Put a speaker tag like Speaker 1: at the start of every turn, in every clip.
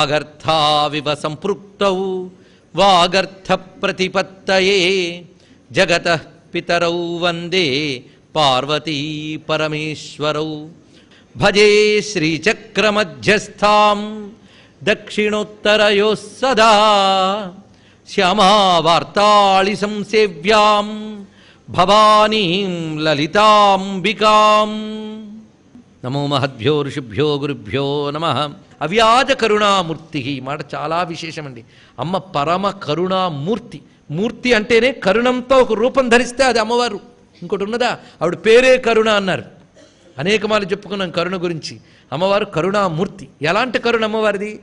Speaker 1: वागर्थाविव वागर्थ वागर्थप्रतिपत्तये जगत पितरौ वंदे पार्वती परमेश्वरौ। भजे श्रीचक्रमध्यस्थां दक्षिणोत्तरयोः सदा। श्यामावार्ताळिसंसेव्यां भवानीं ललिताम्बिकां नमो महद्भ्यो ऋषिभ्यो गुरुभ्यो नमः। అవ్యాజ కరుణామూర్తి. ఈ మాట చాలా విశేషమండి. అమ్మ పరమ కరుణామూర్తి. మూర్తి అంటేనే కరుణంతో ఒక రూపం ధరిస్తే అది అమ్మవారు. ఇంకోటి ఉన్నదా? ఆవిడ పేరే కరుణ అన్నారు. అనేక మార్లు చెప్పుకున్నాం కరుణ గురించి. అమ్మవారు కరుణామూర్తి. ఎలాంటి కరుణ అమ్మవారిది?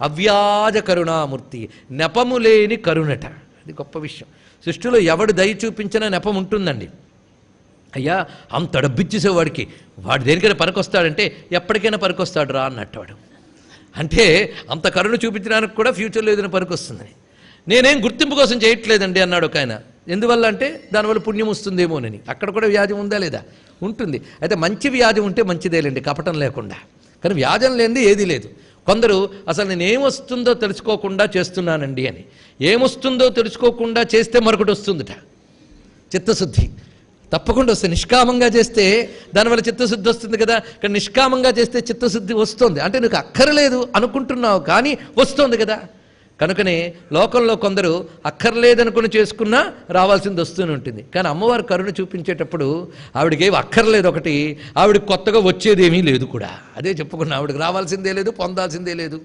Speaker 1: అవ్యాజ కరుణామూర్తి. నెపము లేని కరుణట. అది గొప్ప విషయం. సృష్టిలో ఎవడు దయ చూపించినా నెపం ఉంటుందండి. అయ్యా అంత డబ్బిచ్చేసేవాడికి. వాడు దేనికైనా పనికొస్తాడంటే ఎప్పటికైనా పనికొస్తాడు రా అన్నట్టు వాడు. అంటే అంత కరుణ చూపించడానికి కూడా ఫ్యూచర్లో ఏదైనా పనికొస్తుందని నేనేం గుర్తింపు కోసం చేయట్లేదండి అన్నాడు ఒక ఆయన. ఎందువల్ల అంటే దానివల్ల పుణ్యం వస్తుందేమోనని. అక్కడ కూడా వ్యాధి ఉందా లేదా? ఉంటుంది. అయితే మంచి వ్యాధి ఉంటే మంచిదేలేండి కపటం లేకుండా. కానీ వ్యాధం లేనిది ఏదీ లేదు. కొందరు అసలు నేను ఏమొస్తుందో తెలుసుకోకుండా చేస్తున్నానండి అని. ఏమొస్తుందో తెలుసుకోకుండా చేస్తే మరొకటి వస్తుందిట. చిత్తశుద్ధి. తప్పకుండా వస్తుంది నిష్కామంగా చేస్తే దానివల్ల చిత్తశుద్ధి వస్తుంది కదా. కానీ నిష్కామంగా చేస్తే చిత్తశుద్ధి వస్తుంది. అంటే నీకు అక్కర్లేదు అనుకుంటున్నావు కానీ వస్తుంది కదా. కనుకనే లోకంలో కొందరు అక్కర్లేదనుకుని చేసుకున్నా రావాల్సింది వస్తూనే ఉంటుంది. కానీ అమ్మవారు కరుణ చూపించేటప్పుడు ఆవిడకి అక్కర్లేదు ఒకటి ఆవిడకి కొత్తగా వచ్చేదేమీ లేదు కూడా. అదే చెప్పుకున్నా ఆవిడకి రావాల్సిందే లేదు పొందాల్సిందే లేదు.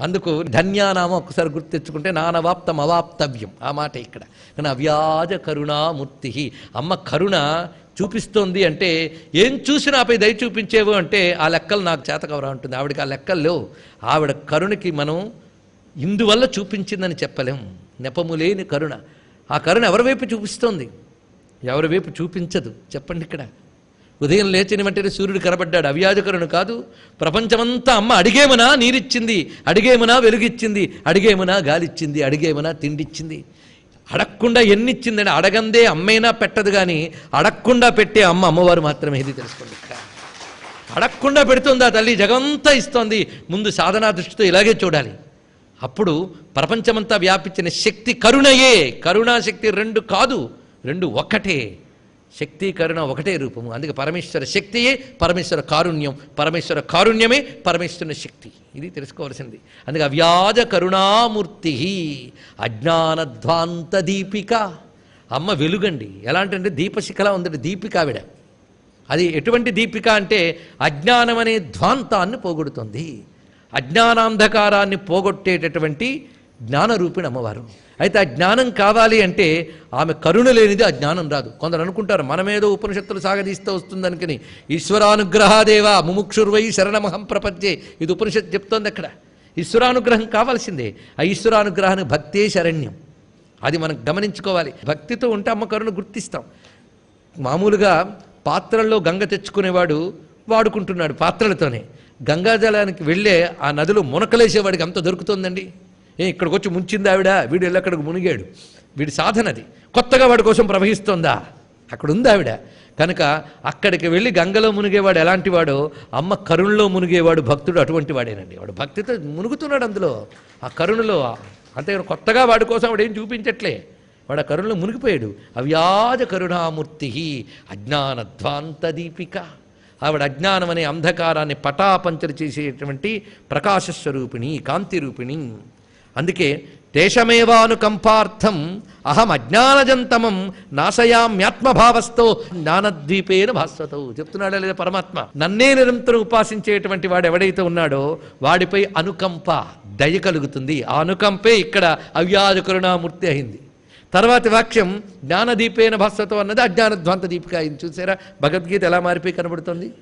Speaker 1: అందుకు ధన్యానామం ఒకసారి గుర్తు తెచ్చుకుంటే నానవాప్తం అవాప్తవ్యం. ఆ మాట ఇక్కడ. కానీ అవ్యాజ కరుణామూర్తి అమ్మ కరుణ చూపిస్తోంది అంటే ఏం చూసినా ఆపై దయ చూపించేవు అంటే ఆ లెక్కలు నాకు చేతకవరా ఉంటుంది ఆవిడకి ఆ లెక్కలు లేవు. ఆవిడ కరుణకి మనం ఇందువల్ల చూపించిందని చెప్పలేం. నెపము లేని కరుణ. ఆ కరుణ ఎవరి వైపు చూపిస్తోంది? ఎవరి వైపు చూపించదు? చెప్పండి ఇక్కడ. ఉదయం లేచిన వెంటనే సూర్యుడు కనబడ్డాడు. అవ్యాజకరుడు కాదు. ప్రపంచమంతా అమ్మ అడిగేమనా నీరిచ్చింది. అడిగేమనా వెలుగిచ్చింది. అడిగేమనా గాలిచ్చింది. అడిగేమనా తిండిచ్చింది. అడగకుండా ఎన్నిచ్చిందని అడగందే అమ్మైనా పెట్టదు కానీ అడగకుండా పెట్టే అమ్మ అమ్మవారు మాత్రమే ఇది తెలుసుకోండి. అడగకుండా పెడుతుంది ఆ తల్లి? జగంతా ఇస్తోంది. ముందు సాధనా దృష్టితో ఇలాగే చూడాలి. అప్పుడు ప్రపంచమంతా వ్యాపించిన శక్తి కరుణయే. కరుణాశక్తి రెండు కాదు రెండు ఒకటే. శక్తి కరుణ ఒకటే రూపము. అందుకే పరమేశ్వర శక్తియే పరమేశ్వర కారుణ్యం. పరమేశ్వర కారుణ్యమే పరమేశ్వరుని శక్తి. ఇది తెలుసుకోవాల్సింది. అందుకే అవ్యాజ కరుణామూర్తి అజ్ఞానధ్వాంత దీపిక. అమ్మ వెలుగండి. ఎలాంటంటే దీపశిఖలా ఉందండి దీపిక ఆవిడ. అది ఎటువంటి దీపిక అంటే అజ్ఞానం అనే ధ్వాంతాన్ని పోగొడుతుంది. అజ్ఞానాంధకారాన్ని పోగొట్టేటటువంటి జ్ఞానరూపిణి అమ్మవారు. అయితే ఆ జ్ఞానం కావాలి అంటే ఆమె కరుణ లేనిది ఆ జ్ఞానం రాదు. కొందరు అనుకుంటారు మనమేదో ఉపనిషత్తులు సాగదీస్తూ వస్తుందనుకని. ఈశ్వరానుగ్రహాదేవా ముముక్షుర్వై శరణమహం ప్రపంచే ఇది ఉపనిషత్తు చెప్తోంది అక్కడ. ఈశ్వరానుగ్రహం కావాల్సిందే. ఆ ఈశ్వరానుగ్రహానికి భక్తే శరణ్యం. అది మనం గమనించుకోవాలి. భక్తితో ఉంటే అమ్మ కరుణ గుర్తిస్తాం. మామూలుగా పాత్రల్లో గంగ తెచ్చుకునేవాడు వాడుకుంటున్నాడు పాత్రలతోనే. గంగాజలానికి వెళ్ళే ఆ నదిలో మునకలేసేవాడికి అంత దొరుకుతుందండి. ఏ ఇక్కడికి వచ్చి ముంచింది ఆవిడ వీడు వెళ్ళి అక్కడికి మునిగాడు. వీడి సాధనది కొత్తగా వాడి కోసం ప్రవహిస్తోందా? అక్కడ ఉంది ఆవిడ. కనుక అక్కడికి వెళ్ళి గంగలో మునిగేవాడు ఎలాంటి వాడో అమ్మ కరుణలో మునిగేవాడు భక్తుడు అటువంటి వాడేనండి. వాడు భక్తితో మునుగుతున్నాడు అందులో. ఆ కరుణలో అంతే కొత్తగా వాడి కోసం వాడు ఏం చూపించట్లే. వాడు ఆ కరుణలో మునిగిపోయాడు. అవ్యాజ కరుణామూర్తి అజ్ఞానధ్వాంత దీపిక. ఆవిడ అజ్ఞానం అనే అంధకారాన్ని పటాపంచలు చేసేటువంటి ప్రకాశస్వరూపిణి కాంతి రూపిణి అందుకే తేషమేవానుకంపార్థం అహం అజ్ఞానజంతమం నాశయామ్యాత్మభావస్థో జ్ఞానద్వీపేన భాస్వతవు చెప్తున్నాడా లేదా పరమాత్మ? నన్నే నిరంతరం ఉపాసించేటువంటి వాడు ఎవడైతే ఉన్నాడో వాడిపై అనుకంప దయ కలుగుతుంది. ఆ అనుకంపే ఇక్కడ అవ్యాజ కరుణామూర్తి అయింది. తర్వాతి వాక్యం జ్ఞానదీపేన భాస్వతం అన్నది అజ్ఞానధ్వాంత దీపిక అయింది. చూసారా? భగవద్గీత ఎలా మారిపోయి కనబడుతుంది?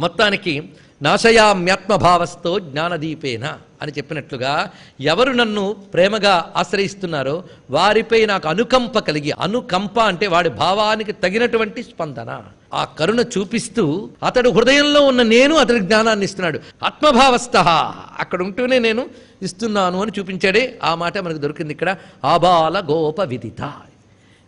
Speaker 1: మొత్తానికి నాశయామ్యాత్మభావస్తో జ్ఞానదీపేన అని చెప్పినట్లుగా ఎవరు నన్ను ప్రేమగా ఆశ్రయిస్తున్నారో వారిపై నాకు అనుకంప కలిగి అనుకంప అంటే వాడి భావానికి తగినటువంటి స్పందన. ఆ కరుణ చూపిస్తూ అతడు హృదయంలో ఉన్న నేను అతడి జ్ఞానాన్ని ఇస్తున్నాడు. ఆత్మభావస్థ అక్కడ ఉంటూనే నేను ఇస్తున్నాను అని చూపించాడే. ఆ మాట మనకు దొరికింది ఇక్కడ ఆబాల గోప విదిత.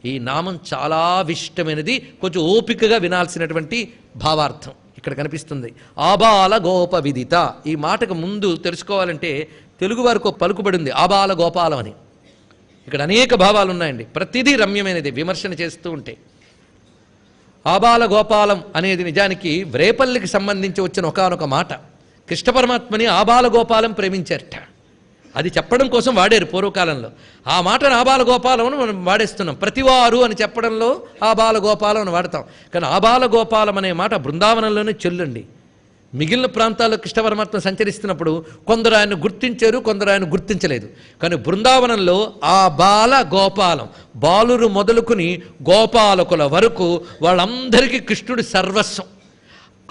Speaker 1: ఈ నామం చాలా విశిష్టమైనది కొంచెం ఓపికగా వినాల్సినటువంటి భావార్థం. ఇక్కడ కనిపిస్తుంది. ఆబాల గోప విదిత ఈ మాటకు ముందు తెలుసుకోవాలంటే తెలుగు వారికి ఒక ఆబాల గోపాలం అని. ఇక్కడ అనేక భావాలు ఉన్నాయండి. ప్రతిదీ రమ్యమైనది విమర్శన చేస్తూ ఉంటే. ఆబాల గోపాలం అనేది నిజానికి వ్రేపల్లికి సంబంధించి వచ్చిన ఒకానొక మాట. కృష్ణ పరమాత్మని ఆబాల గోపాలం ప్రేమించారట. అది చెప్పడం కోసం వాడారు పూర్వకాలంలో. ఆ మాటను ఆబాలగోపాలం అని మనం వాడేస్తున్నాం. ప్రతివారు అని చెప్పడంలో ఆబాలగోపాలం అని వాడతాం. కానీ ఆబాలగోపాలం అనే మాట బృందావనంలోనే చెల్లండి. మిగిలిన ప్రాంతాల్లో కృష్ణ పరమాత్మ సంచరిస్తున్నప్పుడు కొందరు ఆయన గుర్తించారు కొందరు ఆయన గుర్తించలేదు. కానీ బృందావనంలో ఆ బాల గోపాలం బాలురు మొదలుకుని గోపాలకుల వరకు వాళ్ళందరికీ కృష్ణుడి సర్వస్వం.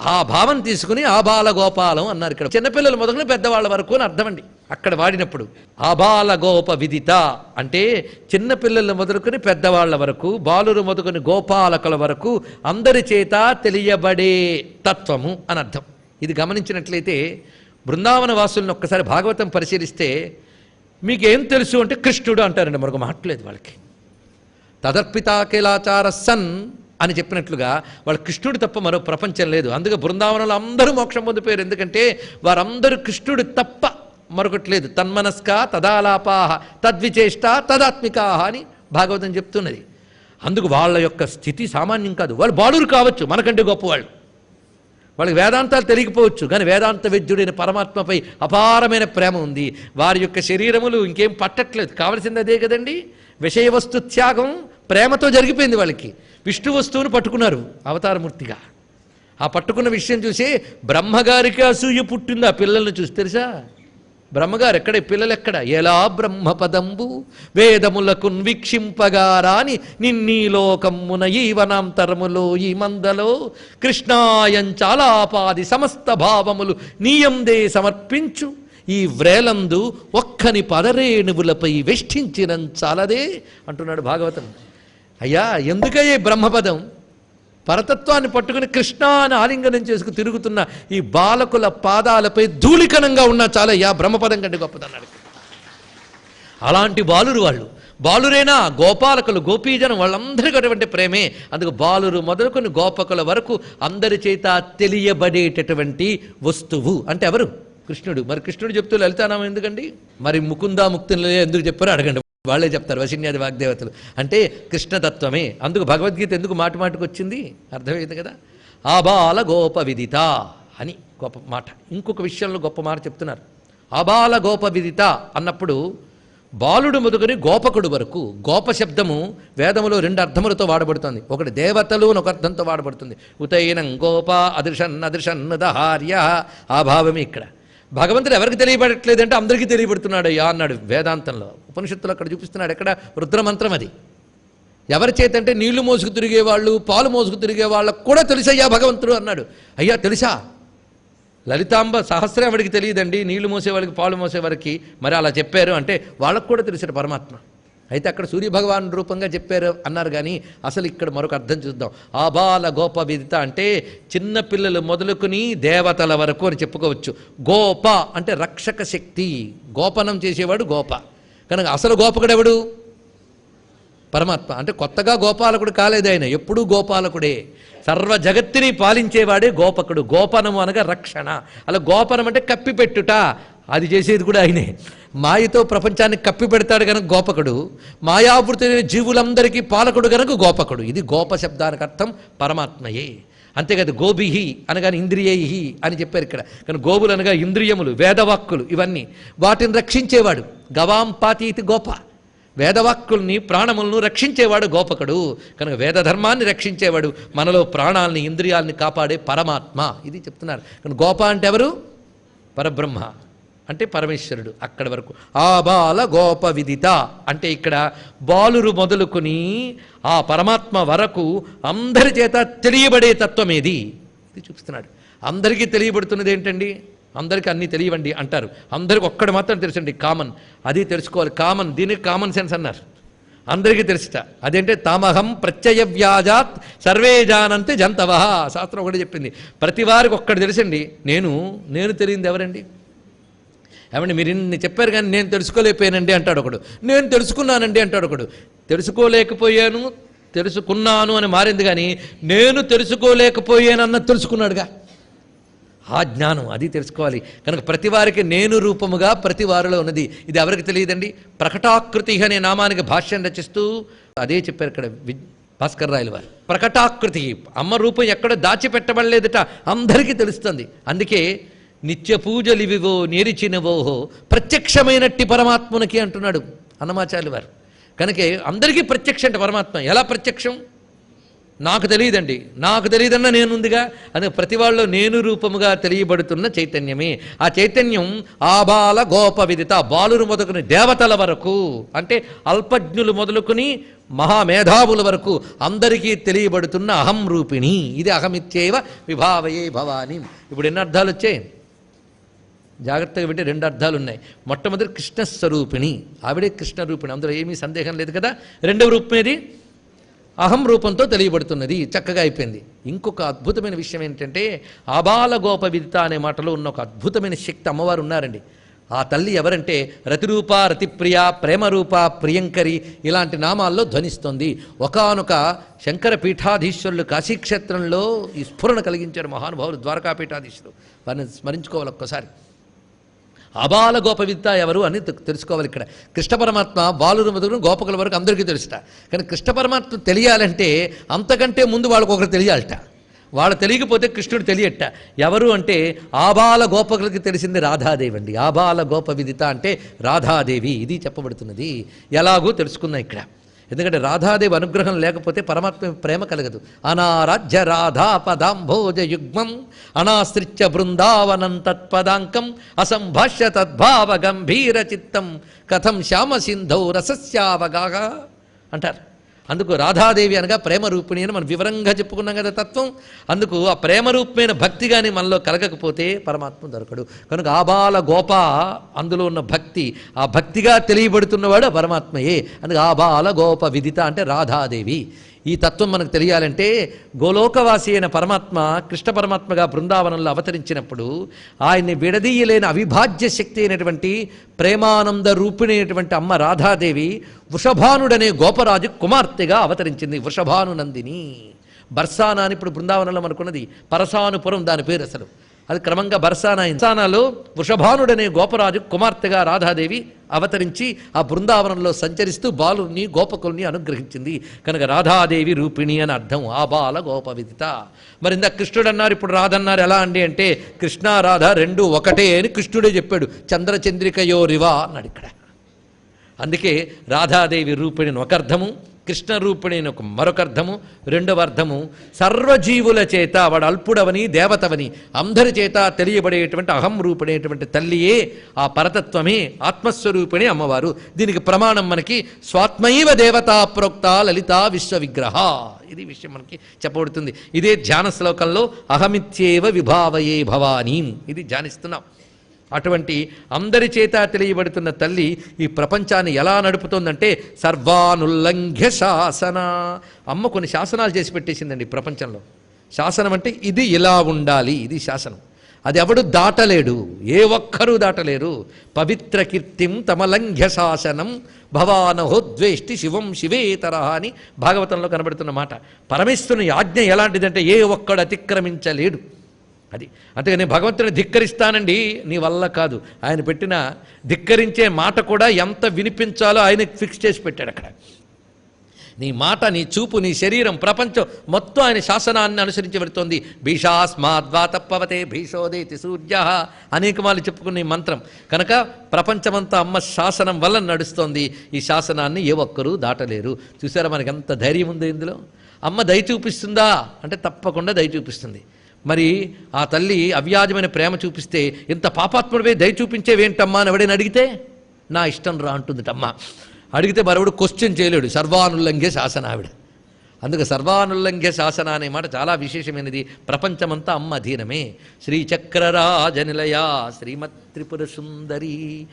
Speaker 1: ఆ భావం తీసుకుని ఆబాల గోపాలం అన్నారు ఇక్కడ. చిన్నపిల్లలు మొదలు పెద్దవాళ్ళ వరకు అని అర్థమండి. అక్కడ వాడినప్పుడు ఆబాల గోప విదిత అంటే చిన్నపిల్లలు మొదలుకొని పెద్దవాళ్ళ వరకు బాలురు మొదలుకొని గోపాలకుల వరకు అందరి చేత తెలియబడే తత్వము అని అర్థం. ఇది గమనించినట్లయితే బృందావన వాసులను ఒక్కసారి భాగవతం పరిశీలిస్తే మీకేం తెలుసు అంటే కృష్ణుడు అంటారండి. మరొక మాట్లేదు వాళ్ళకి. తదర్పితాకిలాచార సన్ అని చెప్పినట్లుగా వాళ్ళ కృష్ణుడు తప్ప మరో ప్రపంచం లేదు. అందుకే బృందావనంలో అందరూ మోక్షం పొందిపోయారు. ఎందుకంటే వారందరూ కృష్ణుడు తప్ప మరొకటి లేదు. తన్మనస్క తదాలాపాహ తద్విచేష్ట తదాత్మికాహ అని భాగవతం చెప్తున్నది. అందుకు వాళ్ళ యొక్క స్థితి సామాన్యం కాదు. వాళ్ళు బాలురు కావచ్చు మనకంటే గొప్పవాళ్ళు. వాళ్ళకి వేదాంతాలు తెలియకపోవచ్చు కానీ వేదాంత విద్యుడైన పరమాత్మపై అపారమైన ప్రేమ ఉంది. వారి యొక్క శరీరములు ఇంకేం పట్టట్లేదు. కావలసింది అదే కదండి? విషయ వస్తు త్యాగం ప్రేమతో జరిగిపోయింది వాళ్ళకి. విష్ణు వస్తువును పట్టుకున్నారు అవతారమూర్తిగా. ఆ పట్టుకున్న విషయం చూసి బ్రహ్మగారికి అసూయ పుట్టింది ఆ పిల్లల్ని చూసి తెలుసా? బ్రహ్మగారు ఎక్కడ పిల్లలు ఎక్కడ ఎలా బ్రహ్మపదంబు? వేదములకు వీక్షింపగా రాని నిన్నీ లోకమ్మున ఈ ఈ మందలో కృష్ణాయంచాలాపాది సమస్త భావములు నీయందే సమర్పించు. ఈ వ్రేలందు ఒక్కని పదరేణువులపై వెష్టించినం చాలదే అంటున్నాడు భాగవతం. అయ్యా ఎందుకయ్యే బ్రహ్మపదం? పరతత్వాన్ని పట్టుకుని కృష్ణ అని ఆలింగనం చేసుకు తిరుగుతున్న ఈ బాలకుల పాదాలపై ధూళికణంగా ఉన్నా చాలయ్యా బ్రహ్మపదం కంటే గొప్పదన్నాడు అలాంటి బాలురు వాళ్ళు. బాలురేనా? గోపాలకులు గోపీజనం వాళ్ళందరికీ అటువంటి ప్రేమే. అందుకు బాలురు మొదలుకొని గోపకుల వరకు అందరి చేత తెలియబడేటటువంటి వస్తువు. అంటే ఎవరు? కృష్ణుడు. మరి కృష్ణుడు చెప్తూ లలితానామం ఎందుకండి? మరి ముకుందా ముక్తులు ఎందుకు చెప్పారో అడగండి. వాళ్ళే చెప్తారు వశిన్యాది వాగ్దేవతలు. అంటే కృష్ణతత్వమే. అందుకు భగవద్గీత ఎందుకు మాటి మాటకు వచ్చింది? అర్థమైంది కదా? ఆబాల గోప విదిత అని గొప్ప మాట. ఇంకొక విషయంలో గొప్ప మాట చెప్తున్నారు. ఆబాల గోప విదిత అన్నప్పుడు బాలుడు మొదలుకొని గోపకుడు వరకు గోప శబ్దము వేదములో రెండు అర్థములతో వాడబడుతుంది. ఒకటి దేవతలు అని ఒక అర్థంతో వాడబడుతుంది. ఉతైనం గోప అదృషన్ అదృషన్ దహార్య ఆ భావమే ఇక్కడ. భగవంతుడు ఎవరికి తెలియబడట్లేదంటే అందరికీ తెలియబడుతున్నాడు అయ్యా అన్నాడు వేదాంతంలో. ఉపనిషత్తులు అక్కడ చూపిస్తున్నాడు. ఎక్కడ? రుద్రమంత్రం అది. ఎవరి చేతంటే నీళ్ళు మోసుకు తిరిగేవాళ్ళు పాలు మోసుకు తిరిగే వాళ్ళకు కూడా తెలుసయ్యా భగవంతుడు అన్నాడు. అయ్యా తెలుసా? లలితాంబ సహస్రావిడికి తెలియదండి? నీళ్ళు మోసేవాళ్ళకి పాలు మోసేవారికి. మరి అలా చెప్పారు అంటే వాళ్ళకు కూడా తెలిసాడు పరమాత్మ. అయితే అక్కడ సూర్యభగవాన్ రూపంగా చెప్పారు అన్నారు కానీ అసలు ఇక్కడ మరొక అర్థం చూద్దాం. ఆబాల గోప విదిత అంటే చిన్నపిల్లలు మొదలుకుని దేవతల వరకు అని చెప్పుకోవచ్చు. గోప అంటే రక్షక శక్తి. గోపనం చేసేవాడు గోప. కనుక అసలు గోపకుడెవడు పరమాత్మ. అంటే కొత్తగా గోపాలకుడు కాలేదు ఆయన. ఎప్పుడూ గోపాలకుడే. సర్వ జగత్తుని పాలించేవాడే గోపకుడు. గోపనము అనగా రక్షణ. అలా గోపనం అంటే కప్పిపెట్టుట. అది చేసేది కూడా ఆయనే. మాయతో ప్రపంచాన్ని కప్పి పెడతాడు కనుక గోపకుడు. మాయావృతమైన జీవులందరికీ పాలకుడు కనుక గోపకుడు. ఇది గోప శబ్దానికి అర్థం పరమాత్మయే. అంతేకాదు గోభిహి అనగానే ఇంద్రియైహి అని చెప్పారు ఇక్కడ. కానీ గోవులు అనగా ఇంద్రియములు వేదవాక్కులు ఇవన్నీ. వాటిని రక్షించేవాడు గవాంపాతి ఇది గోప. వేదవాక్కుల్ని ప్రాణములను రక్షించేవాడు గోపకుడు. కనుక వేదధర్మాన్ని రక్షించేవాడు మనలో ప్రాణాలని ఇంద్రియాలని కాపాడే పరమాత్మ. ఇది చెప్తున్నారు. కానీ గోప అంటే ఎవరు? పరబ్రహ్మ. అంటే పరమేశ్వరుడు అక్కడి వరకు. ఆ బాల గోప విదిత అంటే ఇక్కడ బాలురు మొదలుకొని ఆ పరమాత్మ వరకు అందరి చేత తెలియబడే తత్వం ఏది? ఇది చూపిస్తున్నాడు. అందరికీ తెలియబడుతున్నది ఏంటండి? అందరికీ అన్నీ తెలియవండి అంటారు. అందరికి ఒక్కడు మాత్రం తెలుసండి కామన్. అది తెలుసుకోవాలి. కామన్ దీనికి కామన్ సెన్స్ అన్నారు. అందరికీ తెలుసుట. అదేంటే తామహం ప్రత్యయ వ్యాజాత్ సర్వే జానంతే జంతవ. శాస్త్రం ఒకటి చెప్పింది. ప్రతి వారికి ఒక్కడు తెలుసండి నేను నేను తెలియంది ఎవరండి? ఏమండి మీరు ఇన్ని చెప్పారు కానీ నేను తెలుసుకోలేకపోయానండి అంటాడు ఒకడు. నేను తెలుసుకున్నానండి అంటాడు ఒకడు. తెలుసుకోలేకపోయాను తెలుసుకున్నాను అని మారింది కానీ నేను తెలుసుకోలేకపోయానన్న తెలుసుకున్నాడుగా. ఆ జ్ఞానం అది తెలుసుకోవాలి. కనుక ప్రతి వారికి నేను రూపముగా ప్రతి వారిలో ఉన్నది. ఇది ఎవరికి తెలియదండి? ప్రకటాకృతి అనే నామానికి భాష్యం రచిస్తూ అదే చెప్పారు ఇక్కడ వి- భాస్కర్ రాయల వారు. ప్రకటాకృతి అమ్మ రూపం ఎక్కడ దాచిపెట్టబడలేదట. అందరికీ తెలుస్తుంది. అందుకే నిత్య పూజలివివో నేరిచినవోహో ప్రత్యక్షమైనట్టి పరమాత్మునికి అంటున్నాడు అన్నమాచార్య వారు. కనుక అందరికీ ప్రత్యక్షం అంటే పరమాత్మ. ఎలా ప్రత్యక్షం? నాకు తెలియదండి. నాకు తెలియదన్న నేనుందిగా అని ప్రతి వాళ్ళు నేను రూపముగా తెలియబడుతున్న చైతన్యమే. ఆ చైతన్యం ఆబాల గోప విదిత బాలురు మొదలుకుని దేవతల వరకు అంటే అల్పజ్ఞులు మొదలుకుని మహామేధావుల వరకు అందరికీ తెలియబడుతున్న అహం రూపిణి. ఇది అహమిత్యేవ విభావయే భవాని. ఇప్పుడు ఎన్ని అర్థాలు వచ్చాయి? జాగ్రత్తగా వింటే రెండు అర్థాలు ఉన్నాయి మొట్టమొదటి కృష్ణ స్వరూపిణి ఆవిడే కృష్ణ రూపిణి అందులో ఏమీ సందేహం లేదు కదా? రెండవ రూపం ఏది? అహం రూపంతో తెలియబడుతున్నది. చక్కగా అయిపోయింది. ఇంకొక అద్భుతమైన విషయం ఏంటంటే ఆబాల విదిత అనే మాటలో ఉన్న ఒక అద్భుతమైన శక్తి అమ్మవారు ఉన్నారండి. ఆ తల్లి ఎవరంటే రతిరూప రతిప్రియ ప్రేమరూప ప్రియంకరి ఇలాంటి నామాల్లో ధ్వనిస్తుంది. ఒకానొక శంకర పీఠాధీశ్వరులు కాశీక్షేత్రంలో ఈ స్ఫురణ కలిగించారు మహానుభావులు ద్వారకా పీఠాధీశులు. వారిని స్మరించుకోవాలి ఒక్కసారి. అబాల గోప విద్య ఎవరు అని తె- తెలుసుకోవాలి ఇక్కడ. కృష్ణ పరమాత్మ బాలురు మొదలు గోపకుల వరకు అందరికీ తెలుసుట కానీ కృష్ణ పరమాత్మ తెలియాలంటే అంతకంటే ముందు వాళ్ళకు ఒకరు తెలియాలట. వాళ్ళు తెలియకపోతే కృష్ణుడు తెలియట. ఎవరు అంటే ఆబాల గోపకులకి తెలిసింది రాధాదేవి అండి. ఆబాల గోప విదిత అంటే రాధాదేవి. ఇది చెప్పబడుతున్నది. ఎలాగో తెలుసుకున్నా ఇక్కడ. ఎందుకంటే రాధాదేవి అనుగ్రహం లేకపోతే పరమాత్మ ప్రేమ కలగదు. అనారాధ్య రాధా పదాంభోజ యుగ్మం అనాశ్రిత్య బృందావనం తత్పదాంకం అసంభాష్య తద్భావ గంభీర చిత్తం కథం శ్యామ సింధౌ రసస్యావగాహ అంటారు. అందుకు రాధాదేవి అనగా ప్రేమ రూపిణి అని మనం వివరంగా చెప్పుకున్నాం కదా తత్వం. అందుకు ఆ ప్రేమ రూపమైన భక్తి కానీ మనలో కలగకపోతే పరమాత్మ దొరకడు. కనుక ఆబాల గోప అందులో ఉన్న భక్తి ఆ భక్తిగా తెలియబడుతున్నవాడు పరమాత్మయే. అందుకు ఆబాల గోప విదిత అంటే రాధాదేవి. ఈ తత్వం మనకు తెలియాలంటే గోలోకవాసి అయిన పరమాత్మ కృష్ణ పరమాత్మగా బృందావనంలో అవతరించినప్పుడు ఆయన్ని విడదీయలేని అవిభాజ్య శక్తి అయినటువంటి ప్రేమానంద రూపిణైనటువంటి అమ్మ రాధాదేవి వృషభానుడనే గోపరాజు కుమార్తెగా అవతరించింది. వృషభానునందిని. బర్సానా అని ఇప్పుడు బృందావనంలో మనకున్నది పరసానుపురం దాని పేరు అసలు. అది క్రమంగా బర్సానా ఇన్సానాలో వృషభానుడనే గోపరాజు కుమార్తెగా రాధాదేవి అవతరించి ఆ బృందావనంలో సంచరిస్తూ బాలుని గోపకుల్ని అనుగ్రహించింది. కనుక రాధాదేవి రూపిణి అని అర్థం. ఆ బాల గోప విదిత. మరి ఇందా కృష్ణుడు అన్నారు ఇప్పుడు రాధన్నారు ఎలా అండి అంటే కృష్ణ రాధ రెండు ఒకటే అని కృష్ణుడే చెప్పాడు. చంద్రచంద్రికయో రివా అన్నాడు ఇక్కడ. అందుకే రాధాదేవి రూపిణిని ఒక అర్థము కృష్ణ ఒక మరొక అర్థము రెండవ అర్థము సర్వజీవుల చేత వాడు అల్పుడవని దేవతవని అందరి చేత తెలియబడేటువంటి అహం రూపిణేటువంటి తల్లియే ఆ పరతత్వమే ఆత్మస్వరూపిణి అమ్మవారు. దీనికి ప్రమాణం మనకి స్వాత్మైవ దేవతా ప్రోక్త లలిత విశ్వ విగ్రహ ఇది విషయం మనకి చెప్పబడుతుంది. ఇదే ధ్యాన శ్లోకంలో అహమిత్యేవ విభావయే భవానీ. ఇది ధ్యానిస్తున్నాం. అటువంటి అందరి చేత తెలియబడుతున్న తల్లి ఈ ప్రపంచాన్ని ఎలా నడుపుతోందంటే సర్వానుల్లంఘ్య శాసన. అమ్మ కొన్ని శాసనాలు చేసి పెట్టేసిందండి ప్రపంచంలో. శాసనం అంటే ఇది ఇలా ఉండాలి ఇది శాసనం. అది ఎవడు దాటలేడు ఏ ఒక్కరూ దాటలేరు. పవిత్ర కీర్తిం తమలంఘ్య శాసనం భవానహోద్వేష్టి శివం శివేతర అని భాగవతంలో కనబడుతున్న మాట. పరమేశ్వరుని ఆజ్ఞ ఎలాంటిదంటే ఏ ఒక్కడు అతిక్రమించలేడు. అది. అంతేగాని భగవంతుని ధిక్కరిస్తానండి నీ వల్ల కాదు. ఆయన పెట్టిన ధిక్కరించే మాట కూడా ఎంత వినిపించాలో ఆయన ఫిక్స్ చేసి పెట్టాడు అక్కడ. నీ మాట నీ చూపు నీ శరీరం ప్రపంచం మొత్తం ఆయన శాసనాన్ని అనుసరించి పెడుతోంది భీషాస్మాద్వా తప్పవతే భీషోదేతి సూర్య అనేక మాలు చెప్పుకునే మంత్రం. కనుక ప్రపంచమంతా అమ్మ శాసనం వల్ల నడుస్తోంది. ఈ శాసనాన్ని ఏ ఒక్కరూ దాటలేరు. చూసారా మనకి ఎంత ధైర్యం ఉంది ఇందులో? అమ్మ దయ చూపిస్తుందా? అంటే తప్పకుండా దయ చూపిస్తుంది. మరి ఆ తల్లి అవ్యాజమైన ప్రేమ చూపిస్తే ఇంత పాపాత్ముడివే దయ చూపించేవేంటమ్మా అని ఎవడైనా అడిగితే? నా ఇష్టం రా అంటుందిటమ్మ. అడిగితే మరొకడు క్వశ్చన్ చేయలేడు. సర్వానుల్లంఘ్య శాసన ఆవిడ. అందుకే సర్వానుల్లంఘ్య శాసన అనే మాట చాలా విశేషమైనది. ప్రపంచమంతా అమ్మ అధీనమే. శ్రీచక్రరాజనిలయ శ్రీమత్ త్రిపుర సుందరి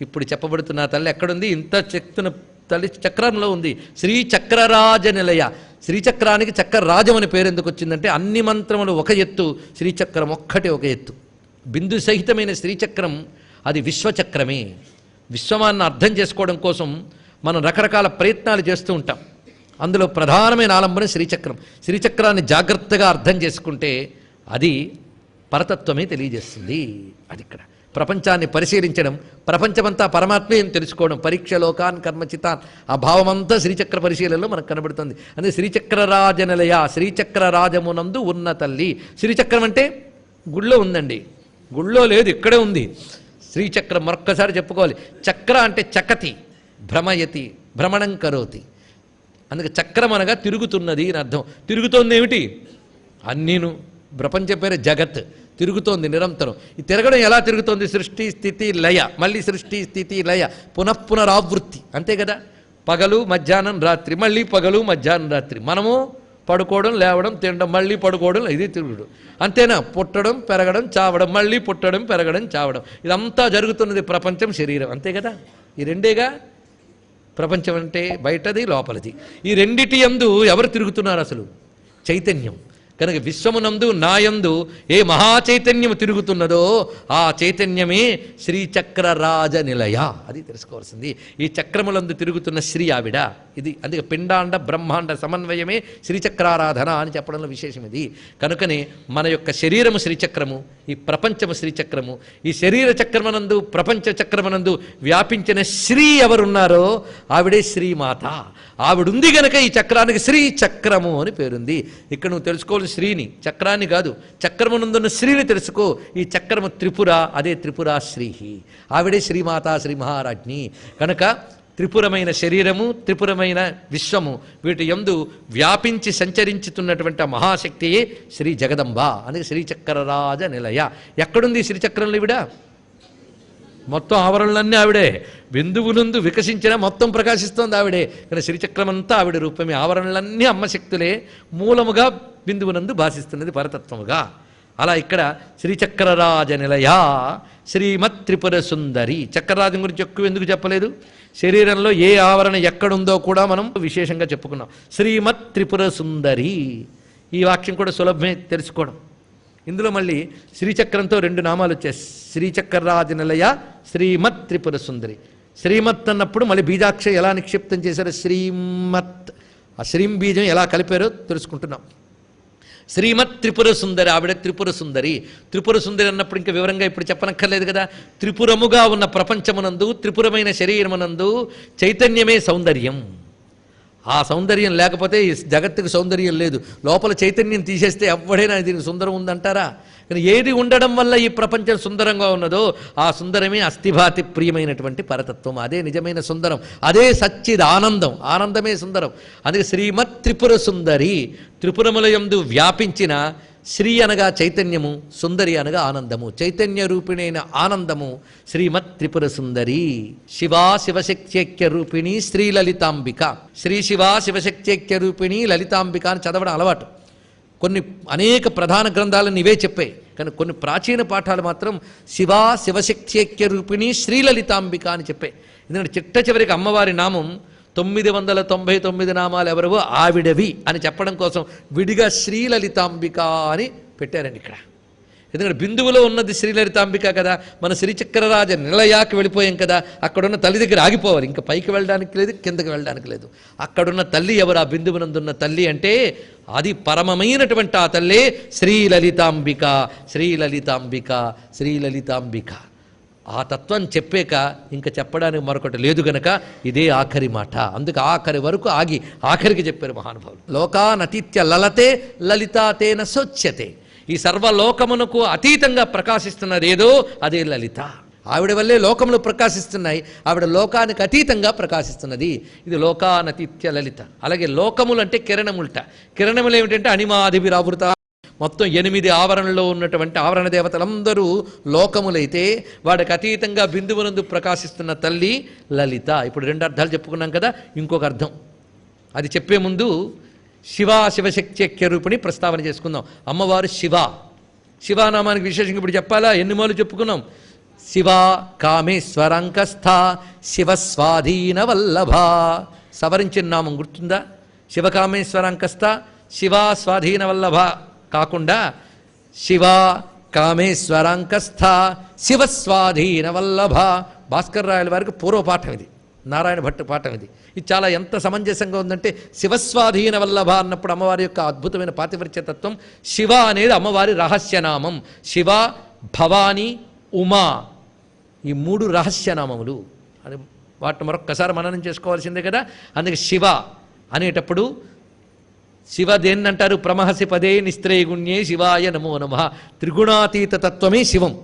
Speaker 1: ఇప్పుడు చెప్పబడుతున్న తల్లి ఎక్కడుంది? ఇంత చెక్తున్న తల్లి చక్రంలో ఉంది. శ్రీచక్రరాజ నిలయ. శ్రీచక్రానికి చక్రరాజం అని పేరు ఎందుకు వచ్చిందంటే అన్ని మంత్రములు ఒక ఎత్తు శ్రీచక్రం ఒక్కటే ఒక ఎత్తు. బిందు సహితమైన శ్రీచక్రం అది విశ్వచక్రమే. విశ్వమాన్ని అర్థం చేసుకోవడం కోసం మనం రకరకాల ప్రయత్నాలు చేస్తూ ఉంటాం. అందులో ప్రధానమైన ఆలంబన శ్రీచక్రం శ్రీచక్రాన్ని జాగ్రత్తగా అర్థం చేసుకుంటే అది పరతత్వమే తెలియజేస్తుంది. అది ఇక్కడ. ప్రపంచాన్ని పరిశీలించడం ప్రపంచమంతా పరమాత్మయం తెలుసుకోవడం పరీక్ష లోకాన్ కర్మచితాన్ ఆ భావమంతా శ్రీచక్ర పరిశీలనలో మనకు కనబడుతుంది. అదే శ్రీచక్రరాజనలయ శ్రీచక్రరాజమునందు ఉన్న తల్లి. శ్రీచక్రం అంటే గుళ్ళో ఉందండి. గుళ్ళో లేదు ఇక్కడే ఉంది. శ్రీచక్రం మరొక్కసారి చెప్పుకోవాలి. చక్ర అంటే చకతి భ్రమయతి భ్రమణం కరోతి. అందుకే చక్రం అనగా తిరుగుతున్నది అని అర్థం. తిరుగుతోంది ఏమిటి అన్నీను. ప్రపంచం పేరు జగత్. తిరుగుతోంది నిరంతరం. ఈ తిరగడం ఎలా తిరుగుతోంది? సృష్టి స్థితి లయ. మళ్ళీ సృష్టి స్థితి లయ. పునఃపునరావృత్తి అంతే కదా? పగలు మధ్యాహ్నం రాత్రి. మళ్ళీ పగలు మధ్యాహ్నం రాత్రి. మనము పడుకోవడం లేవడం తినడం మళ్ళీ పడుకోవడం ఇది తిరుగుడు. అంతేనా? పుట్టడం పెరగడం చావడం మళ్ళీ పుట్టడం పెరగడం చావడం. ఇదంతా జరుగుతున్నది ప్రపంచం శరీరం. అంతే కదా? ఈ రెండేగా? ప్రపంచం అంటే బయటది లోపలది. ఈ రెండిటి యందు ఎవరు తిరుగుతున్నారు అసలు? చైతన్యం. కనుక విశ్వమునందు నాయందు ఏ మహాచైతన్యము తిరుగుతున్నదో ఆ చైతన్యమే శ్రీచక్రరాజ నిలయ. అది తెలుసుకోవాల్సింది. ఈ చక్రములందు తిరుగుతున్న శ్రీ ఆవిడ. ఇది అందుకే పిండాండ బ్రహ్మాండ సమన్వయమే శ్రీచక్రారాధన అని చెప్పడంలో విశేషం ఇది. కనుకనే మన యొక్క శరీరము శ్రీచక్రము ఈ ప్రపంచము శ్రీచక్రము ఈ శరీర చక్రమనందు ప్రపంచ చక్రమనందు వ్యాపించిన శ్రీ ఎవరున్నారో ఆవిడే శ్రీమాత. ఆవిడుంది గనక ఈ చక్రానికి శ్రీ చక్రము అని పేరుంది. ఇక్కడ నువ్వు తెలుసుకోవాలి శ్రీని చక్రాన్ని కాదు చక్రమునందున్న శ్రీని తెలుసుకో. ఈ చక్రము త్రిపుర అదే త్రిపుర శ్రీ ఆవిడే శ్రీమాత శ్రీ మహారాజ్ని. కనుక త్రిపురమైన శరీరము త్రిపురమైన విశ్వము. వీటి యందు వ్యాపించి సంచరించుతున్నటువంటి ఆ మహాశక్తియే శ్రీ జగదంబ అని శ్రీచక్రరాజ నిలయ. ఎక్కడుంది శ్రీచక్రంలో ఈవిడ? మొత్తం ఆవరణలన్నీ ఆవిడే. బిందువునందు వికసించిన మొత్తం ప్రకాశిస్తోంది ఆవిడే. కానీ శ్రీచక్రమంతా ఆవిడ రూపమే. ఆవరణలన్నీ అమ్మ శక్తులే. మూలముగా బిందువునందు భాషిస్తున్నది పరతత్వముగా. అలా ఇక్కడ శ్రీచక్రరాజ నిలయ శ్రీమత్ త్రిపుర సుందరి చక్రరాజం గురించి ఎక్కువ ఎందుకు చెప్పలేదు? శరీరంలో ఏ ఆవరణ ఎక్కడుందో కూడా మనం విశేషంగా చెప్పుకున్నాం. శ్రీమత్ త్రిపుర సుందరి ఈ వాక్యం కూడా సులభమే తెలుసుకోవడం. ఇందులో మళ్ళీ శ్రీచక్రంతో రెండు నామాలు వచ్చాయి. శ్రీచక్రరాజ నిలయ శ్రీమత్ త్రిపుర సుందరి శ్రీమత్ అన్నప్పుడు మళ్ళీ బీజాక్ష ఎలా నిక్షిప్తం చేశారో? శ్రీమత్. ఆ శ్రీం బీజం ఎలా కలిపారో తెలుసుకుంటున్నాం. శ్రీమత్ త్రిపుర సుందరి ఆవిడ త్రిపుర సుందరి త్రిపుర సుందరి అన్నప్పుడు ఇంకా వివరంగా ఇప్పుడు చెప్పనక్కర్లేదు కదా. త్రిపురముగా ఉన్న ప్రపంచమునందు త్రిపురమైన శరీరమునందు చైతన్యమే సౌందర్యం. ఆ సౌందర్యం లేకపోతే ఈ జగత్తుకు సౌందర్యం లేదు. లోపల చైతన్యం తీసేస్తే ఎవడైనా దీనికి సుందరం ఉందంటారా? కానీ ఏది ఉండడం వల్ల ఈ ప్రపంచం సుందరంగా ఉన్నదో ఆ సుందరమే అస్థిభాతి ప్రియమైనటువంటి పరతత్వం. అదే నిజమైన సుందరం. అదే సచ్చిద్ ఆనందం. ఆనందమే సుందరం. అందుకే శ్రీమత్ త్రిపుర సుందరి త్రిపురములయందు వ్యాపించిన శ్రీ అనగా చైతన్యము సుందరి అనగా ఆనందము. చైతన్య రూపిణైన ఆనందము శ్రీమత్ త్రిపుర సుందరి. శివా శివశక్త్యైక్య రూపిణి శ్రీ లలితాంబిక. శ్రీ శివా శివశక్త్యైక్య రూపిణి లలితాంబిక అని చదవడం అలవాటు. కొన్ని అనేక ప్రధాన గ్రంథాలను ఇవే చెప్పాయి కానీ కొన్ని ప్రాచీన పాఠాలు మాత్రం శివా శివశక్త్యైక్య రూపిణి శ్రీలలితాంబిక అని చెప్పాయి ఎందుకంటే చిట్ట చివరికి అమ్మవారి నామం తొమ్మిది వందల తొంభై తొమ్మిది నామాలు ఎవరవో ఆవిడవి అని చెప్పడం కోసం విడిగా శ్రీలలితాంబిక అని పెట్టారండి ఇక్కడ. ఎందుకంటే బిందువులో ఉన్నది శ్రీలలితాంబిక కదా. మన శ్రీచక్రరాజ నిలయాకి వెళ్ళిపోయాం కదా. అక్కడున్న తల్లి దగ్గర ఆగిపోవాలి. ఇంకా పైకి వెళ్ళడానికి లేదు కిందకి వెళ్ళడానికి లేదు. అక్కడున్న తల్లి ఎవరు? ఆ బిందువునందున్న తల్లి అంటే అది పరమమైనటువంటి ఆ తల్లే శ్రీలలితాంబిక. శ్రీలలితాంబిక శ్రీలలితాంబిక. ఆ తత్వం చెప్పాక ఇంకా చెప్పడానికి మరొకటి లేదు గనక ఇదే ఆఖరి మాట. అందుకే ఆఖరి వరకు ఆగి ఆఖరికి చెప్పారు మహానుభావులు. లోకానతిత్య లలతే లలితాతేన సోచ్యతే. ఈ సర్వలోకమునకు అతీతంగా ప్రకాశిస్తున్నది ఏదో అదే లలిత. ఆవిడ వల్లే లోకములు ప్రకాశిస్తున్నాయి ఆవిడ లోకానికి అతీతంగా ప్రకాశిస్తున్నది. ఇది లోకానతీత్య లలిత. అలాగే లోకములు అంటే కిరణములట. కిరణములు ఏమిటంటే అనిమాదివిరావృత. మొత్తం ఎనిమిది ఆవరణలో ఉన్నటువంటి ఆవరణ దేవతలందరూ లోకములైతే వాడికి అతీతంగా బిందువునందు ప్రకాశిస్తున్న తల్లి లలిత. ఇప్పుడు రెండు అర్థాలు చెప్పుకున్నాం కదా ఇంకొక అర్థం. అది చెప్పే ముందు శివ శివశక్త్యక్య రూపిణి ప్రస్తావన చేసుకుందాం. అమ్మవారు శివ. శివానామానికి విశేషంగా ఇప్పుడు చెప్పాలా? ఎన్ని చెప్పుకున్నాం? శివ కామేశ్వరంకస్థ శివ స్వాధీన వల్లభ. సవరించిన నామం గుర్తుందా? శివకామేశ్వరంకస్థ శివ స్వాధీన వల్లభ కాకుండా శివ కామేశ్వరంకస్థ శివస్వాధీన వల్లభ. భాస్కర్ రాయల వారికి పూర్వపాఠం ఇది. నారాయణ భట్టు పాఠం ఇది. ఇది చాలా ఎంత సమంజసంగా ఉందంటే శివస్వాధీన వల్లభ అన్నప్పుడు అమ్మవారి యొక్క అద్భుతమైన పాతివృత్యతత్వం శివ అనేది అమ్మవారి రహస్యనామం. శివ భవాని ఉమా ఈ మూడు రహస్యనామములు. అని వాటిని మరొక్కసారి మననం చేసుకోవాల్సిందే కదా. అందుకే శివ అనేటప్పుడు శివ దేన్నంటారు? ప్రమహసి పదే నిస్త్రేగుణ్యే శివాయ నమో నమ. త్రిగుణాతీత తత్వమే శివం.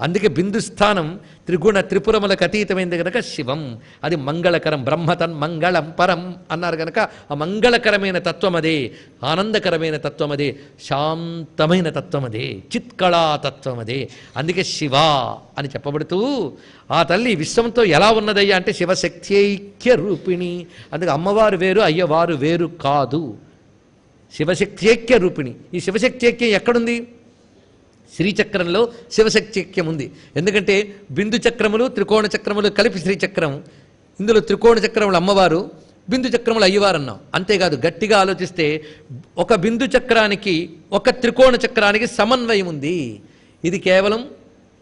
Speaker 1: అందుకే బిందుస్థానం త్రిగుణ త్రిపురములకు అతీతమైంది కనుక శివం. అది మంగళకరం బ్రహ్మతన్ మంగళం పరం అన్నారు కనుక ఆ మంగళకరమైన తత్వం అదే ఆనందకరమైన తత్వం అదే శాంతమైన తత్వం అదే చిత్కళా తత్వం అదే. అందుకే శివ అని చెప్పబడుతూ ఆ తల్లి విశ్వంతో ఎలా ఉన్నదయ్యా అంటే శివశక్త్యైక్య రూపిణి. అందుకే అమ్మవారు వేరు అయ్యవారు వేరు కాదు. శివశక్త్యైక్య రూపిణి. ఈ శివశక్త్యైక్యం ఎక్కడుంది? శ్రీచక్రంలో శివశక్తిక్యం ఉంది ఎందుకంటే బిందు చక్రములు త్రికోణ చక్రములు కలిపి శ్రీచక్రం. ఇందులో త్రికోణ చక్రములు అమ్మవారు బిందు చక్రములు అయ్యవారన్నాం. అంతేకాదు గట్టిగా ఆలోచిస్తే ఒక బిందు చక్రానికి ఒక త్రికోణ చక్రానికి సమన్వయం ఉంది ఇది కేవలం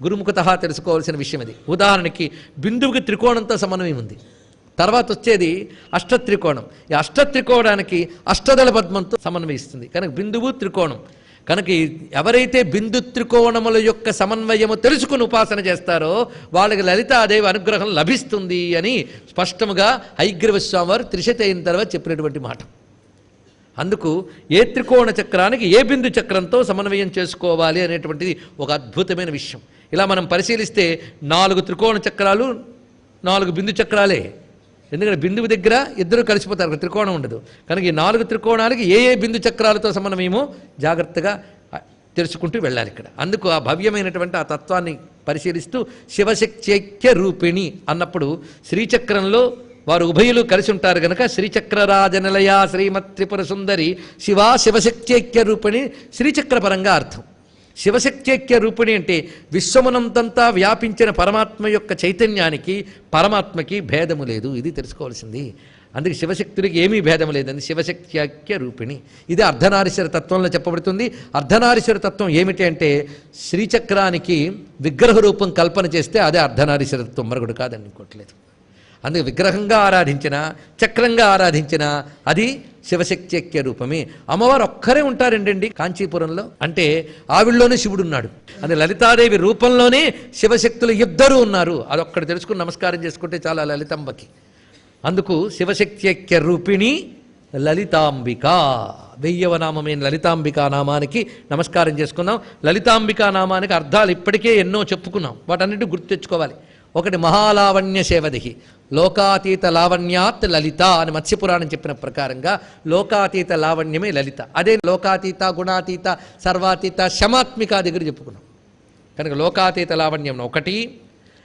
Speaker 1: గురుముఖత తెలుసుకోవాల్సిన విషయం ఇది ఉదాహరణకి బిందువుకి త్రికోణంతో సమన్వయం ఉంది తర్వాత వచ్చేది అష్టత్రికోణం. ఈ అష్టత్రికోణానికి అష్టదళ పద్మంతో సమన్వయిస్తుంది. కనుక బిందువు త్రికోణం. కనుక ఎవరైతే బిందు త్రికోణముల యొక్క సమన్వయము తెలుసుకుని ఉపాసన చేస్తారో వాళ్ళకి లలితాదేవి అనుగ్రహం లభిస్తుంది అని స్పష్టముగా హైగ్రీవ స్వామి వారు త్రిశత అయిన తర్వాత చెప్పినటువంటి మాట. అందుకు ఏ త్రికోణ చక్రానికి ఏ బిందు చక్రంతో సమన్వయం చేసుకోవాలి అనేటువంటిది ఒక అద్భుతమైన విషయం. ఇలా మనం పరిశీలిస్తే నాలుగు త్రికోణ చక్రాలు నాలుగు బిందు చక్రాలే. ఎందుకంటే బిందువు దగ్గర ఇద్దరు కలిసిపోతారు త్రికోణం ఉండదు. కనుక ఈ నాలుగు త్రికోణాలకి ఏ ఏ బిందు చక్రాలతో సమన్వయమో జాగ్రత్తగా తెలుసుకుంటూ వెళ్ళాలి ఇక్కడ. అందుకు ఆ భవ్యమైనటువంటి ఆ తత్వాన్ని పరిశీలిస్తూ శివశక్త్యైక్య రూపిణి అన్నప్పుడు శ్రీచక్రంలో వారు ఉభయులు కలిసి ఉంటారు గనక శ్రీచక్రరాజనిలయ శ్రీమత్ త్రిపుర సుందరి శివ శివశక్త్యైక్య రూపిణి శ్రీచక్రపరంగా అర్థం. శివశక్త్యైక్య రూపిణి అంటే విశ్వమునంతంతా వ్యాపించిన పరమాత్మ యొక్క చైతన్యానికి పరమాత్మకి భేదము లేదు. ఇది తెలుసుకోవాల్సింది. అందుకే శివశక్తుడికి ఏమీ భేదం లేదని శివశక్త్యాఖ్య రూపిణి. ఇది అర్ధనారీశ్వర తత్వంలో చెప్పబడుతుంది. అర్ధనారీశ్వర తత్వం ఏమిటి అంటే శ్రీచక్రానికి విగ్రహ రూపం కల్పన చేస్తే అదే అర్ధనారీశ్వర తత్వం. మరొకటి కాదని ఇంకోట్లేదు అందుకే విగ్రహంగా ఆరాధించిన చక్రంగా ఆరాధించిన అది శివశక్త్యక్య రూపమే. అమ్మవారు ఒక్కరే ఉంటారండి కాంచీపురంలో. అంటే ఆవిడలోనే శివుడు ఉన్నాడు. అది లలితాదేవి రూపంలోనే శివశక్తులు ఇద్దరు ఉన్నారు. అదొక్కడు తెలుసుకుని నమస్కారం చేసుకుంటే చాలా లలితాంబకి. అందుకు శివశక్త్యక్య రూపిణి లలితాంబిక. వెయ్యవ నామమైన లలితాంబికా నామానికి నమస్కారం చేసుకుందాం. లలితాంబికా నామానికి అర్థాలు ఇప్పటికే ఎన్నో చెప్పుకున్నాం. వాటన్నిటి గుర్తు తెచ్చుకోవాలి. ఒకటి మహాలావణ్య సేవదిహి లోకాతీత లావణ్యాత్ లలిత అని మత్స్యపురాణం చెప్పిన ప్రకారంగా లోకాతీత లావణ్యమే లలిత. అదే లోకాతీత గుణాతీత సర్వాతీత శమాత్మిక దగ్గర చెప్పుకున్నాం. కనుక లోకాతీత లావణ్యం ఒకటి.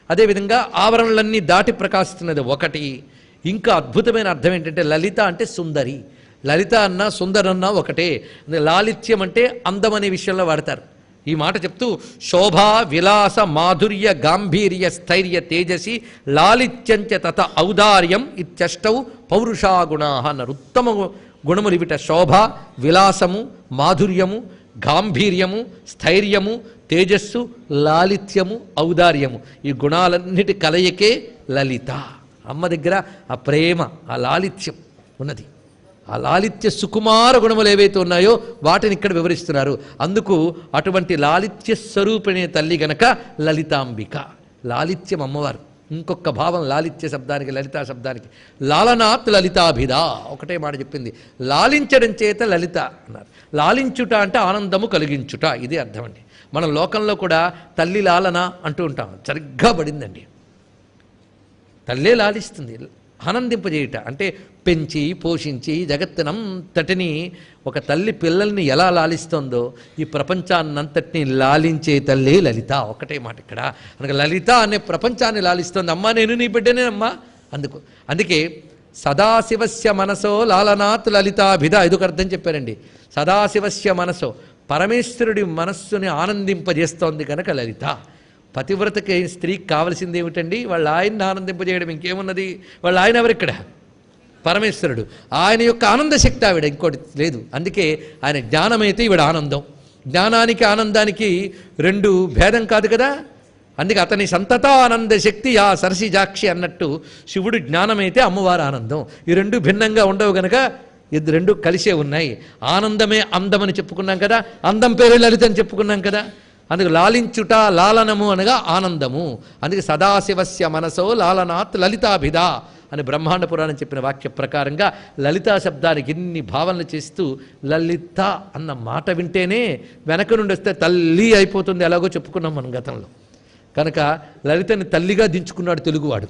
Speaker 1: అదేవిధంగా ఆవరణలన్నీ దాటి ప్రకాశిస్తున్నది ఒకటి. ఇంకా అద్భుతమైన అర్థం ఏంటంటే లలిత అంటే సుందరి. లలిత అన్న సుందరన్నా ఒకటే. లాలిత్యం అంటే అందం అనే విషయంలో వాడతారు. ఈ మాట చెప్తూ శోభా విలాస మాధుర్య గాంభీర్య స్థైర్య తేజసి లాలిత్యంచ తత ఔదార్యం ఇత్యష్టౌ పౌరుషాగుణా అన్నారు. ఉత్తమ గుణములు ఇవిట శోభ విలాసము మాధుర్యము గాంభీర్యము స్థైర్యము తేజస్సు లాలిత్యము ఔదార్యము. ఈ గుణాలన్నిటి కలయికే లలిత. అమ్మ దగ్గర ఆ ప్రేమ ఆ లాలిత్యం ఉన్నది. ఆ లాలిత్య సుకుమార గుణములు ఏవైతే ఉన్నాయో వాటిని ఇక్కడ వివరిస్తున్నారు. అందుకు అటువంటి లాలిత్య స్వరూపిణి తల్లి గనక లలితాంబిక. లాలిత్యం అమ్మవారు. ఇంకొక భావం లాలిత్య శబ్దానికి లలితా శబ్దానికి. లాలనాత్ లలితాభిధ. ఒకటే మాట చెప్పింది. లాలించడం చేత లలిత అన్నారు. లాలించుట అంటే ఆనందము కలిగించుట. ఇదే అర్థం అండి. మన లోకంలో కూడా తల్లి లాలన అంటూ ఉంటాం. సరిగ్గా పడిందండి. తల్లే లాలిస్తుంది. ఆనందింపజేయుట. అంటే పెంచి పోషించి జగత్తునంతటిని ఒక తల్లి పిల్లల్ని ఎలా లాలిస్తుందో ఈ ప్రపంచాన్నంతటిని లాలించే తల్లి లలిత. ఒకటే మాట ఇక్కడ. అనగా లలిత అనే ప్రపంచాన్ని లాలిస్తుంది. అమ్మా నేను నీ బిడ్డనేనమ్మా. అందుకు అందుకే సదాశివస్య మనసో లాలనాథ్ లలితాభిధ. ఇదొక అర్థం చెప్పారండి. సదాశివస్య మనసో పరమేశ్వరుడి మనస్సుని ఆనందింపజేస్తోంది కనుక లలిత. పతివ్రతకి స్త్రీకి కావలసింది ఏమిటండి వాళ్ళ ఆయన్ని ఆనందింపజేయడం ఇంకేమున్నది? వాళ్ళ ఆయన ఎవరిక్కడ? పరమేశ్వరుడు. ఆయన యొక్క ఆనంద శక్తి ఆవిడ ఇంకోటి లేదు. అందుకే ఆయన జ్ఞానమైతే ఈవిడ ఆనందం. జ్ఞానానికి ఆనందానికి రెండు భేదం కాదు కదా? అందుకే అతని సంతతానంద శక్తి ఆ సరసిజాక్షి అన్నట్టు శివుడు జ్ఞానమైతే అమ్మవారు ఆనందం. ఈ రెండు భిన్నంగా ఉండవు గనక ఇది రెండు కలిసే ఉన్నాయి. ఆనందమే అందమని చెప్పుకున్నాం కదా? అందం పేరు లలిత అని చెప్పుకున్నాం కదా? అందుకు లాలించుట లాలనము అనగా ఆనందము. అందుకే సదాశివస్య మనసో లాలనాత్ లలితాభిధ. అని బ్రహ్మాండ పురాణం చెప్పిన వాక్య ప్రకారంగా లలితా శబ్దానికి ఎన్ని భావనలు చేస్తూ లలిత అన్న మాట వింటేనే వెనక నుండి వస్తే తల్లి అయిపోతుంది. ఎలాగో చెప్పుకున్నాం మనం గతంలో. కనుక లలితని తల్లిగా దించుకున్నాడు తెలుగువాడు.